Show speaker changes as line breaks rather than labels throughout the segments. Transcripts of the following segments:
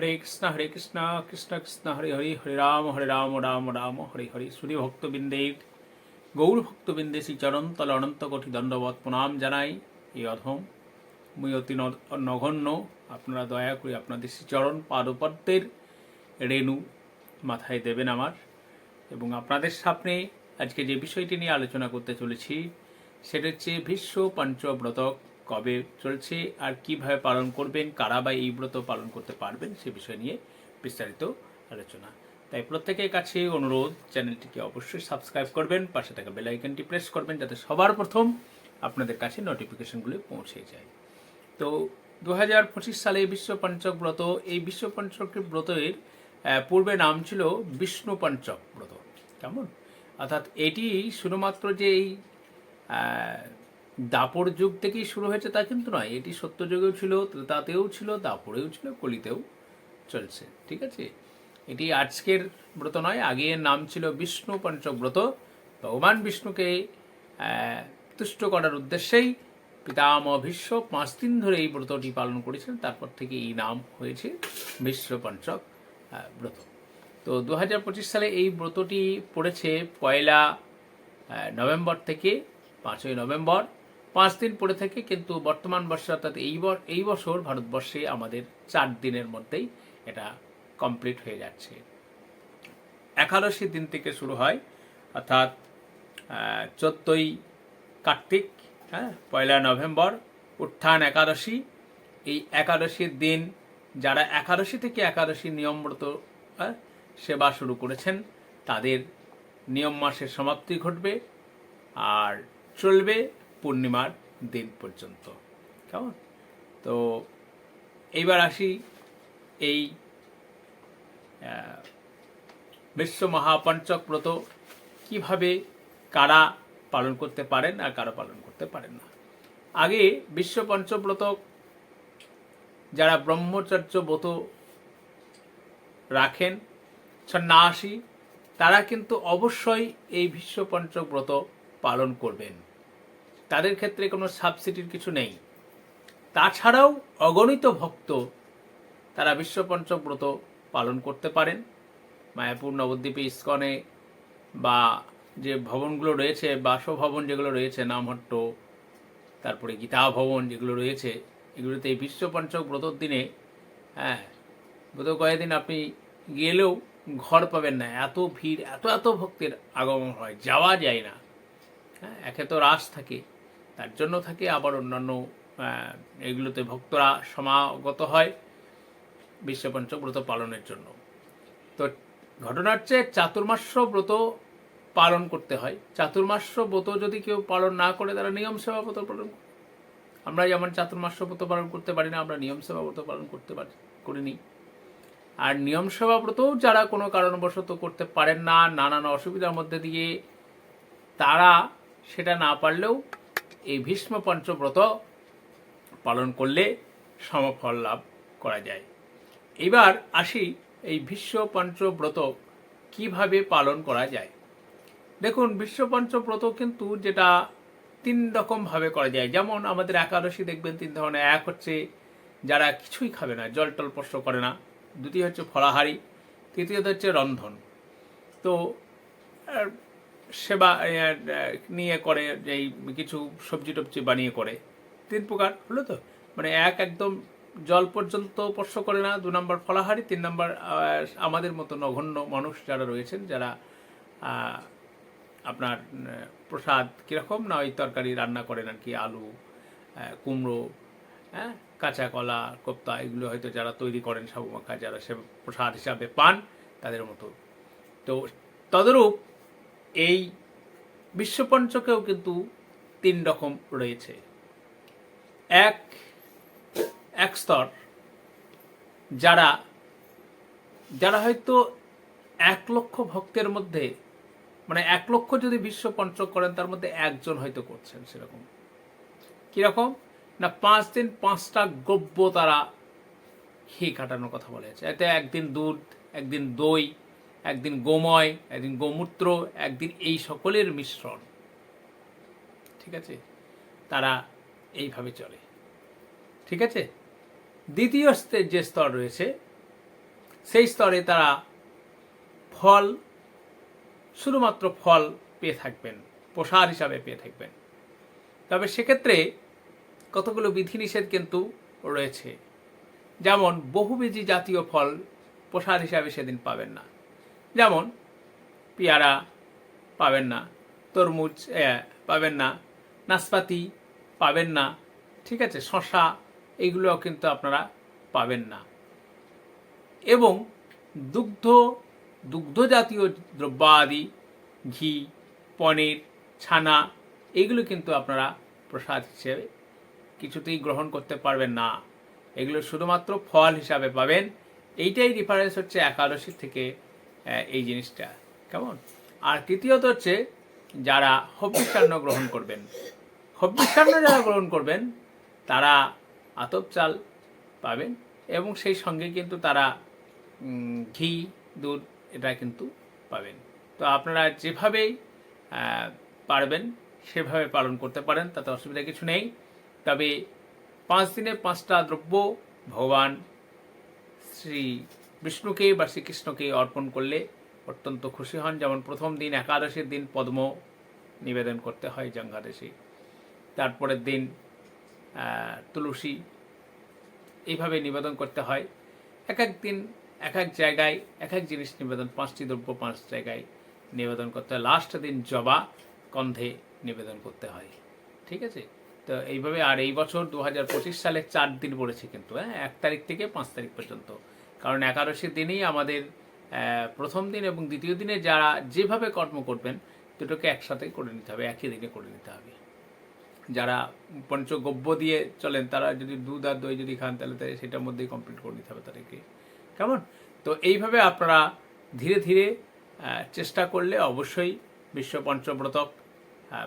হরে কৃষ্ণ হরে কৃষ্ণ কৃষ্ণ কৃষ্ণ হরে হরি হরে রাম হরে রাম রাম রাম হরে হরে শ্রী ভক্তবৃন্দে গৌর ভক্তবৃন্দে শ্রী চরণতল অনন্ত কোটি দণ্ডবত প্রণাম জানাই এই অধম মুই অতি নগণ্য আপনারা দয়া করে আপনাদের শ্রীচরণ পাদপদ্মের রেণু মাথায় দেবেন আমার এবং আপনাদের সামনে আজকে যে বিষয়টি নিয়ে আলোচনা করতে চলেছি সেটা হচ্ছে ভীষ্ম পাঞ্চব্রতক কবে চলছে আর কিভাবে পালন করবেন কারা বা এই ব্রত পালন করতে পারবেন সে বিষয় নিয়ে বিস্তারিত আলোচনা তাই প্রত্যেকের কাছে অনুরোধ চ্যানেলটিকে অবশ্যই সাবস্ক্রাইব করবেন পাশে থাকা বেলাইকনটি প্রেস করবেন যাতে সবার প্রথম আপনাদের কাছে নোটিফিকেশনগুলি পৌঁছে যায় তো দু হাজার পঁচিশ সালে বিশ্ব পঞ্চক ব্রত এই বিশ্ব পঞ্চক ব্রতের পূর্বে নাম ছিল বিষ্ণু পঞ্চক ব্রত কেমন অর্থাৎ এটি শুধুমাত্র যে এই দাপর যুগ থেকেই শুরু হয়েছে তা কিন্তু নয় এটি সত্যযুগেও ছিল তাতেও ছিল দাপরেও ছিল কলিতেও চলছে ঠিক আছে এটি আজকের ব্রত নয় আগে নাম ছিল বিষ্ণু পঞ্চব্রত ভগবান বিষ্ণুকে তুষ্ট করার উদ্দেশ্যেই পিতামহ ভীষ্ম পাঁচ দিন ধরে এই ব্রতটি পালন করেছেন তারপর থেকে এই নাম হয়েছে ভীষ্ম পঞ্চক ব্রত তো দু হাজার পঁচিশ সালে এই ব্রতটি পড়েছে পয়লা নভেম্বর থেকে পাঁচই নভেম্বর পাঁচ দিন পড়ে থাকে কিন্তু বর্তমান বর্ষে অর্থাৎ এই এই বছর ভারতবর্ষে আমাদের চার দিনের মধ্যেই এটা কমপ্লিট হয়ে যাচ্ছে একাদশী দিন থেকে শুরু হয় অর্থাৎ চোদ্দই কার্তিক হ্যাঁ পয়লা নভেম্বর উত্থান একাদশী এই একাদশীর দিন যারা একাদশী থেকে একাদশী নিয়মব্রত হ্যাঁ, সেবা শুরু করেছেন তাদের নিয়ম মাসের সমাপ্তি ঘটবে আর চলবে পূর্ণিমার দিন পর্যন্ত কেমন তো এইবার আসি এই বিশ্ব মহাপঞ্চক ব্রত কিভাবে কারা পালন করতে পারেন আর কারা পালন করতে পারেন না আগে বিশ্ব পঞ্চব্রত যারা ব্রহ্মচর্য ব্রত রাখেন সন্ন্যাসী তারা কিন্তু অবশ্যই এই বিশ্ব পঞ্চব্রত পালন করবেন তাদের ক্ষেত্রে কোনো সাবসিডির কিছু নেই তাছাড়াও অগণিত ভক্ত তারা বিশ্বপঞ্চক ব্রত পালন করতে পারেন মায়াপুর নবদ্বীপে ইস্কনে বা যে ভবনগুলো রয়েছে বাসভবন যেগুলো রয়েছে নামহট্ট তারপরে গীতা ভবন যেগুলো রয়েছে এগুলোতে এই বিশ্বপঞ্চক ব্রতর দিনে হ্যাঁ গত কয়েকদিন আপনি গেলেও ঘর পাবেন না এত ভিড় এত এত ভক্তের আগমন হয় যাওয়া যায় না হ্যাঁ একে তো রাস থাকে তার জন্য থাকে আবার অন্যান্য এগুলোতে ভক্তরা সমাগত হয় ব্রত পালনের জন্য তো ঘটনার চেয়ে চাতুর্মাস ব্রত পালন করতে হয় চাতুর্মাস ব্রত যদি কেউ পালন না করে তারা নিয়ম সেবা ব্রত পালন আমরা যেমন চাতুর্মাস ব্রত পালন করতে পারি না আমরা নিয়ম সেবা ব্রত পালন করতে পারি করিনি আর নিয়ম সেবা ব্রতও যারা কোনো কারণবশত করতে পারেন না নানান অসুবিধার মধ্যে দিয়ে তারা সেটা না পারলেও এই ভীষ্ম পঞ্চব্রত পালন করলে সমফল লাভ করা যায় এবার আসি এই ভীষ্ম পঞ্চব্রত কিভাবে পালন করা যায় দেখুন বিশ্ব পঞ্চব্রত কিন্তু যেটা তিন রকমভাবে করা যায় যেমন আমাদের একাদশী দেখবেন তিন ধরনের এক হচ্ছে যারা কিছুই খাবে না জল টল স্পর্শ করে না দ্বিতীয় হচ্ছে ফলাহারি তৃতীয়ত হচ্ছে রন্ধন তো সেবা নিয়ে করে এই কিছু সবজি টবজি বানিয়ে করে তিন প্রকার হলো তো মানে এক একদম জল পর্যন্ত স্পর্শ করে না দু নম্বর ফলাহারি তিন নম্বর আমাদের মতো নগণ্য মানুষ যারা রয়েছেন যারা আপনার প্রসাদ কীরকম না ওই তরকারি রান্না করেন আর কি আলু কুমড়ো হ্যাঁ কাঁচা কলা কোপ্তা এগুলো হয়তো যারা তৈরি করেন সাবু মাখা যারা সে প্রসাদ হিসাবে পান তাদের মতো তো তদরূপ এই বিশ্বপঞ্চকেও কিন্তু তিন রকম রয়েছে এক এক স্তর যারা যারা হয়তো এক লক্ষ ভক্তের মধ্যে মানে এক লক্ষ যদি বিশ্ব পঞ্চক করেন তার মধ্যে একজন হয়তো করছেন সেরকম কীরকম না পাঁচ দিন পাঁচটা গব্য তারা খেয়ে কাটানোর কথা বলেছে এতে একদিন দুধ একদিন দই একদিন গোময় একদিন গোমূত্র একদিন এই সকলের মিশ্রণ ঠিক আছে তারা এইভাবে চলে ঠিক আছে দ্বিতীয় যে স্তর রয়েছে সেই স্তরে তারা ফল শুধুমাত্র ফল পেয়ে থাকবেন প্রসার হিসাবে পেয়ে থাকবেন তবে সেক্ষেত্রে কতগুলো বিধিনিষেধ কিন্তু রয়েছে যেমন বহুবিধি জাতীয় ফল প্রসার হিসাবে সেদিন পাবেন না যেমন পেয়ারা পাবেন না তরমুজ পাবেন না নাশপাতি পাবেন না ঠিক আছে শশা এগুলো কিন্তু আপনারা পাবেন না এবং দুগ্ধ দুগ্ধ জাতীয় দ্রব্যাদি ঘি পনির ছানা এগুলো কিন্তু আপনারা প্রসাদ হিসেবে কিছুতেই গ্রহণ করতে পারবেন না এগুলো শুধুমাত্র ফল হিসাবে পাবেন এইটাই ডিফারেন্স হচ্ছে একাদশী থেকে এই জিনিসটা কেমন আর তৃতীয়ত হচ্ছে যারা হব্বিষ্যান্ন গ্রহণ করবেন হব্বিষ্যান্ন যারা গ্রহণ করবেন তারা আতপ চাল পাবেন এবং সেই সঙ্গে কিন্তু তারা ঘি দুধ এটা কিন্তু পাবেন তো আপনারা যেভাবেই পারবেন সেভাবে পালন করতে পারেন তাতে অসুবিধা কিছু নেই তবে পাঁচ দিনে পাঁচটা দ্রব্য ভগবান শ্রী বিষ্ণুকে বা শ্রীকৃষ্ণকে অর্পণ করলে অত্যন্ত খুশি হন যেমন প্রথম দিন একাদশীর দিন পদ্ম নিবেদন করতে হয় জঙ্গাদেশী তারপরের দিন তুলসী এইভাবে নিবেদন করতে হয় এক এক দিন এক এক জায়গায় এক এক জিনিস নিবেদন পাঁচটি দ্রব্য পাঁচ জায়গায় নিবেদন করতে হয় লাস্ট দিন জবা কন্ধে নিবেদন করতে হয় ঠিক আছে তো এইভাবে আর এই বছর দু সালে চার দিন পড়েছে কিন্তু হ্যাঁ এক তারিখ থেকে পাঁচ তারিখ পর্যন্ত কারণ একাদশীর দিনেই আমাদের প্রথম দিন এবং দ্বিতীয় দিনে যারা যেভাবে কর্ম করবেন দুটোকে একসাথে করে নিতে হবে একই দিনে করে নিতে হবে যারা পঞ্চগব্য দিয়ে চলেন তারা যদি দুধ আর দই যদি খান তাহলে তাই সেটার মধ্যেই কমপ্লিট করে নিতে হবে তাদেরকে কেমন তো এইভাবে আপনারা ধীরে ধীরে চেষ্টা করলে অবশ্যই বিশ্ব পঞ্চব্রতক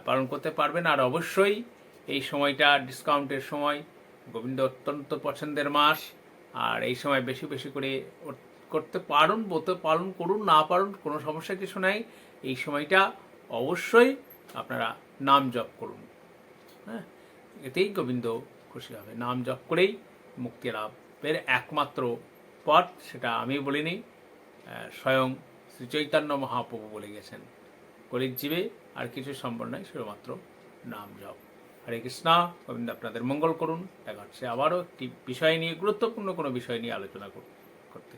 পালন করতে পারবেন আর অবশ্যই এই সময়টা ডিসকাউন্টের সময় গোবিন্দ অত্যন্ত পছন্দের মাস আর এই সময় বেশি বেশি করে করতে পারুন বলতে পারুন করুন না পারুন কোনো সমস্যা কিছু নাই এই সময়টা অবশ্যই আপনারা নাম জপ করুন হ্যাঁ এতেই গোবিন্দ খুশি হবে নাম জপ করেই মুক্তি লাভের একমাত্র পথ সেটা আমি বলিনি স্বয়ং শ্রী চৈতন্য মহাপ্রভু বলে গেছেন কলির জীবে আর কিছু সম্ভব নাই শুধুমাত্র নাম জপ হরে কৃষ্ণা গোবিন্দ আপনাদের মঙ্গল করুন দেখা হচ্ছে আবারও একটি বিষয় নিয়ে গুরুত্বপূর্ণ কোনো বিষয় নিয়ে আলোচনা করতে